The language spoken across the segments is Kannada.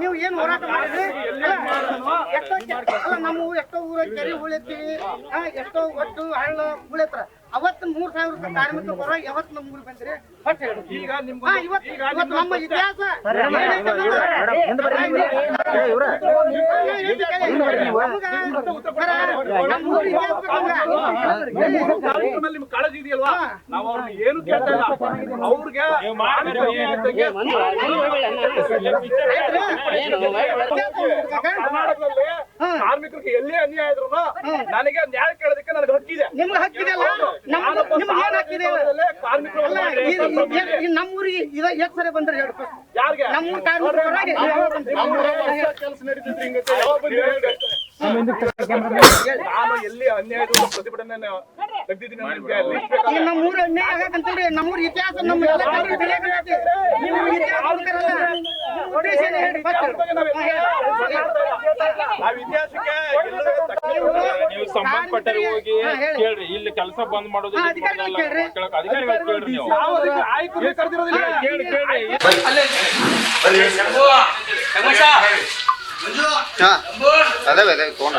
ನೀವು ಏನ್ ಹೋರಾಟ ಮಾಡಿದ್ರಿ? ಎಷ್ಟೋ ಅಲ್ಲ, ನಮ್ಮ ಎಷ್ಟೋ ಊರ ಕೆರೆ ಉಳಿತಿ ಎಷ್ಟೋ ಒಟ್ಟು ಹಳ್ಳ ಉಳಿತ್ರ ಮೂರ್ ಸಾವಿರ ರೂಪಾಯಿ ಕಾರ್ಮಿಕ ಬರೋ ಯಾವತ್ತು ನಮ್ಮ ಊರಿಗೆ ಬಂದ್ರಿ ಹೇಳು. ಈಗ ನಿಮ್ಗೆ ಹಾ, ಇವತ್ತು ಇವತ್ತು ನಮ್ಮ ಇತಿಹಾಸ ಕಾಳಜಿ ಇದೆಯಲ್ವಾ ನಾವು ಅವ್ರನ್ನ ಏನು ಕೇಳ್ತಾ ಇಲ್ಲ ಅವ್ರಿಗೆ ಕರ್ನಾಟಕದಲ್ಲಿ ಕಾರ್ಮಿಕರಿಗೆ ಎಲ್ಲಿ ಅನ್ಯಾಯ ಇದ್ರು ನನಗೆ ನ್ಯಾಯ ಕೇಳೋದಕ್ಕೆ ನನಗೆ ಹಕ್ಕಿದೆ ನಿಮ್ಗೆ ನಮ್ಮ ನಾನೊಬ್ಬ ನಿಮ್ಗೆ ಏನ್ ಹಕ್ಕಿದೆ ಸಾರ್ವಜನಿಕರಲ್ಲಿ ಕಾರ್ಮಿಕರ ಅಲ್ಲ ಈ- ಈ- ಈ ನಮ್ಮ ಊರಿಗೆ ಇದ ಎಷ್ಟು ಸರಿ ಬಂದ್ರೆ ಹೇಳಿ first. ಯಾರಿಗೆ? ನಮ್ಮ ಊರ್ ಕಾರ್ಮಿಕರಾಗಿ ಯಾವಾಗ ಬಂದ್ರಿ? ಕೆಲಸ ನಡೀತಿದ್ರೆ ಹಿಂಗೆ ಯಾವಾಗ ಬಂದ್ರಿ ಹೇಳಿ? ನಾನು ಎಲ್ಲಿ ಪ್ರತಿಭಟನೆ ತೆಗ್ದಿದ್ದೀನಿ ನಿಮ್ಗೆ ಅನ್ಯಾಯ ಆಗಕ್ಕಂತಂದ್ರೆ ನಮ್ಮ ಊರ ಇತಿಹಾಸ ನಮ್ಮ ಎಲ್ಲ ಕಾರ್ಮಿಕರು ಇತಿಹಾಸ ಇತಿಹಾಸಕ್ಕೆ ನೀವು ಸಂಬಂಧಪಟ್ಟರೆ ಹೋಗಿ ಕೇಳ್ರಿ. ಇಲ್ಲಿ ಕೆಲಸ ಬಂದ್ ಮಾಡೋದು ಅಧಿಕಾರಿಗಳು. ಕೇಳ್ರಿ. ನೀವು. ಕೇಳಿ ಕೇಳಿ ಅದೇ ಅದೇ ತೊಗೊಂಡ.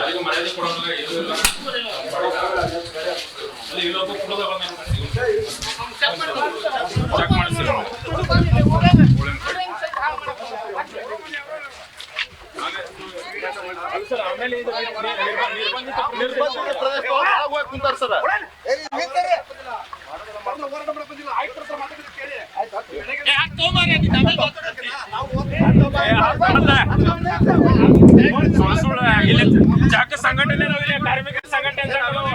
ಜಾಗ ಸಂಘಟನೆ ಕಾರ್ಮಿಕ ಸಂಘಟನೆ ಅಂತ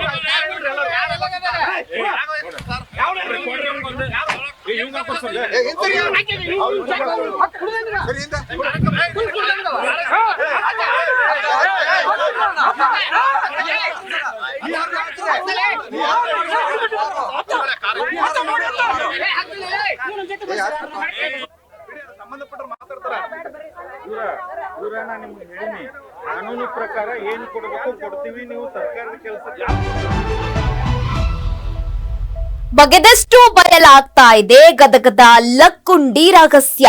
ಮಾತಾಡ್ತಾರೆ? ಇವ್ರ ಇವ್ರ ನಾ ನಿಮ್ಗೆ ಹೇಳಿನಿ. ಕಾನೂನು ಪ್ರಕಾರ ಏನು ಕೊಡ್ಬೇಕು ಕೊಡ್ತೀವಿ ನೀವು ಸರ್ಕಾರದ ಕೆಲಸ ಬಗೆದಷ್ಟು ಬಯಲಾಗ್ತಾ ಇದೆ ಗದಗದ ಲಕ್ಕುಂಡಿ ರಹಸ್ಯ.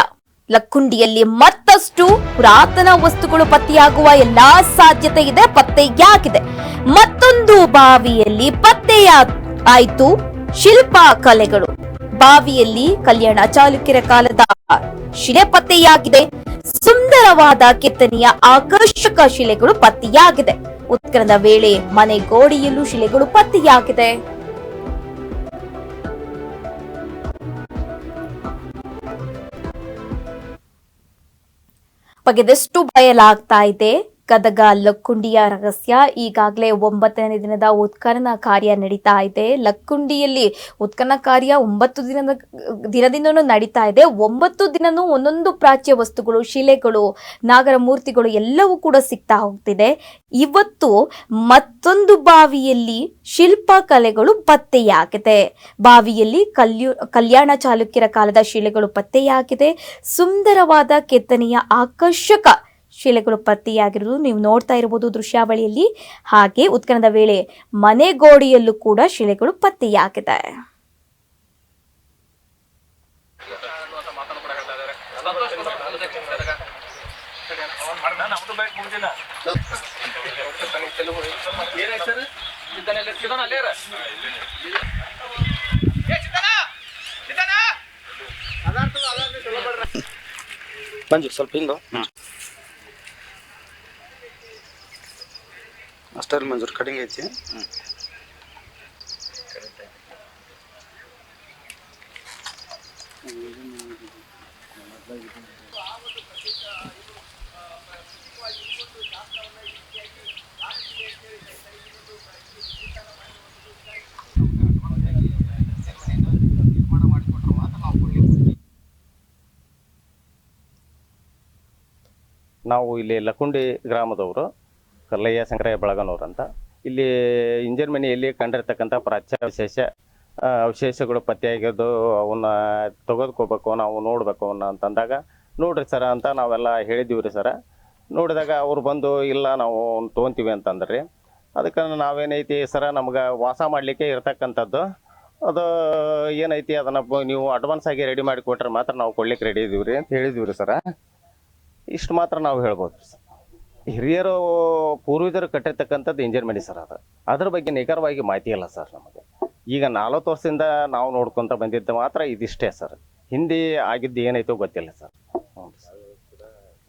ಲಕ್ಕುಂಡಿಯಲ್ಲಿ ಮತ್ತಷ್ಟು ಪುರಾತನ ವಸ್ತುಗಳು ಪತ್ತೆಯಾಗುವ ಎಲ್ಲಾ ಸಾಧ್ಯತೆ ಇದೆ ಪತ್ತೆಯಾಗಿದೆ ಮತ್ತೊಂದು ಬಾವಿಯಲ್ಲಿ ಪತ್ತೆಯ ಆಯ್ತು ಶಿಲ್ಪ ಕಲೆಗಳು. ಬಾವಿಯಲ್ಲಿ ಕಲ್ಯಾಣ ಚಾಲುಕ್ಯರ ಕಾಲದ ಶಿಲೆ ಪತ್ತೆಯಾಗಿದೆ ಸುಂದರವಾದ ಕೆತ್ತನೆಯ ಆಕರ್ಷಕ ಶಿಲೆಗಳು ಪತ್ತೆಯಾಗಿದೆ. ಉತ್ಕರಣದ ವೇಳೆ ಮನೆ ಗೋಡೆಯಲ್ಲೂ ಶಿಲೆಗಳು ಪತ್ತೆಯಾಗಿದೆ. ಬಗೆದಷ್ಟು ಬಯಲಾಗ್ತಾ ಇದೆ. ಗದಗ ಲಕ್ಕುಂಡಿಯ ರಹಸ್ಯ ಈಗಾಗಲೇ ಒಂಬತ್ತನೇ ದಿನದ ಉತ್ಖನನ ಕಾರ್ಯ ನಡೀತಾ ಇದೆ. ಲಕ್ಕುಂಡಿಯಲ್ಲಿ ಉತ್ಖನನ ಕಾರ್ಯ ಒಂಬತ್ತು ದಿನದ, ದಿನದಿಂದನೂ ನಡೀತಾ ಇದೆ. ಒಂಬತ್ತು ದಿನನೂ ಒಂದೊಂದು ಪ್ರಾಚ್ಯ ವಸ್ತುಗಳು, ಶಿಲೆಗಳು ನಾಗರ ಮೂರ್ತಿಗಳು ಎಲ್ಲವೂ ಕೂಡ ಸಿಗ್ತಾ ಹೋಗ್ತಿದೆ. ಇವತ್ತು ಮತ್ತೊಂದು ಬಾವಿಯಲ್ಲಿ ಶಿಲ್ಪ ಕಲೆಗಳು ಪತ್ತೆಯಾಗಿದೆ. ಬಾವಿಯಲ್ಲಿ ಕಲ್ಯು, ಕಲ್ಯಾಣ ಚಾಲುಕ್ಯರ ಕಾಲದ ಶಿಲೆಗಳು ಪತ್ತೆಯಾಗಿದೆ. ಸುಂದರವಾದ ಕೆತ್ತನೆಯ ಆಕರ್ಷಕ ಶಿಲೆಗಳು ಪತ್ತೆಯಾಗಿರುವುದು ನೀವು ನೋಡ್ತಾ ಇರಬಹುದು ದೃಶ್ಯಾವಳಿಯಲ್ಲಿ. ಹಾಗೆ ಉತ್ಖನದ ವೇಳೆ ಮನೆ ಗೋಡೆಯಲ್ಲೂ ಕೂಡ ಶಿಲೆಗಳು ಪತ್ತೆಯಾಗಿದೆ. ಮಂಜು ಸ್ವಲ್ಪ ಹಿಂದು. ಅಷ್ಟೇ ಮಂಜೂರು ಕಟಿಂಗ್ ಐತಿ. ನಾವು ಇಲ್ಲಿ ಲಕುಂಡಿ ಗ್ರಾಮದವರು. ಕಲ್ಲಯ್ಯ ಶಂಕರಯ್ಯ ಬೆಳಗನವ್ರು ಅಂತ. ಇಲ್ಲಿ ಇಂಜಿನ್ ಮನೆಯಲ್ಲಿ ಕಂಡಿರ್ತಕ್ಕಂಥ ಪ್ರಾಚ್ಯ ವಿಶೇಷ ಅವಶೇಷಗಳು ಪತ್ತೆಯಾಗಿದ್ದು ಅವನ್ನ ತೆಗೆದುಕೋಬೇಕು, ನಾವು ನೋಡಬೇಕು ಅವನ್ನ ಅಂತಂದಾಗ, ನೋಡ್ರಿ ಸರ ಅಂತ ನಾವೆಲ್ಲ ಹೇಳಿದ್ದೀವಿ ರೀ ಸರ. ನೋಡಿದಾಗ ಅವ್ರು ಬಂದು, ಇಲ್ಲ ನಾವು ತೊಗೊಂತೀವಿ ಅಂತಂದ್ರಿ. ಅದಕ್ಕೆ ನಾವೇನೈತಿ ಸರ ನಮ್ಗೆ ವಾಸ ಮಾಡಲಿಕ್ಕೆ ಇರ್ತಕ್ಕಂಥದ್ದು. ಅದು ಏನೈತಿ ಅದನ್ನ ನೀವು ಅಡ್ವಾನ್ಸ್ ಆಗಿ ರೆಡಿ ಮಾಡಿ ಕೊಟ್ರೆ ಮಾತ್ರ ನಾವು ಕೊಡ್ಲಿಕ್ಕೆ ರೆಡಿ ಇದೀವಿ ರೀ ಅಂತ ಹೇಳಿದ್ವಿ ರೀ ಸರ. ಇಷ್ಟು ಮಾತ್ರ ನಾವು ಹೇಳ್ಬೋದು ಸರ್. ಹಿರಿಯರು ಪೂರ್ವಜರು ಕಟ್ಟಿರ್ತಕ್ಕಂಥದ್ದು ಇಂಜಿನ್ ಮನೆ ಸರ್ ಅದು. ಅದ್ರ ಬಗ್ಗೆ ನಿಖರವಾಗಿ ಮಾಹಿತಿ ಇಲ್ಲ ಸರ್ ನಮಗೆ. ಈಗ ನಲ್ವತ್ತು ವರ್ಷದಿಂದ ನಾವು ನೋಡ್ಕೊತ ಬಂದಿದ್ದು ಮಾತ್ರ ಇದಿಷ್ಟೇ ಸರ್ ಹಿಂದಿ ಆಗಿದ್ದು ಏನೈತೋ ಗೊತ್ತಿಲ್ಲ ಸರ್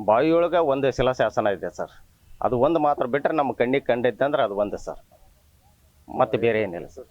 ಬಾವಿಯೊಳಗೆ ಒಂದು ಶಿಲಾಶಾಸನ ಇದೆ ಸರ್ ಅದು ಒಂದು ಮಾತ್ರ ಬಿಟ್ಟರೆ ನಮ್ಮ ಕಣ್ಣಿಗೆ ಕಂಡಿದ್ದಂದ್ರೆ ಅದು ಒಂದು ಸರ್ ಮತ್ತೆ ಬೇರೆ ಏನಿಲ್ಲ ಸರ್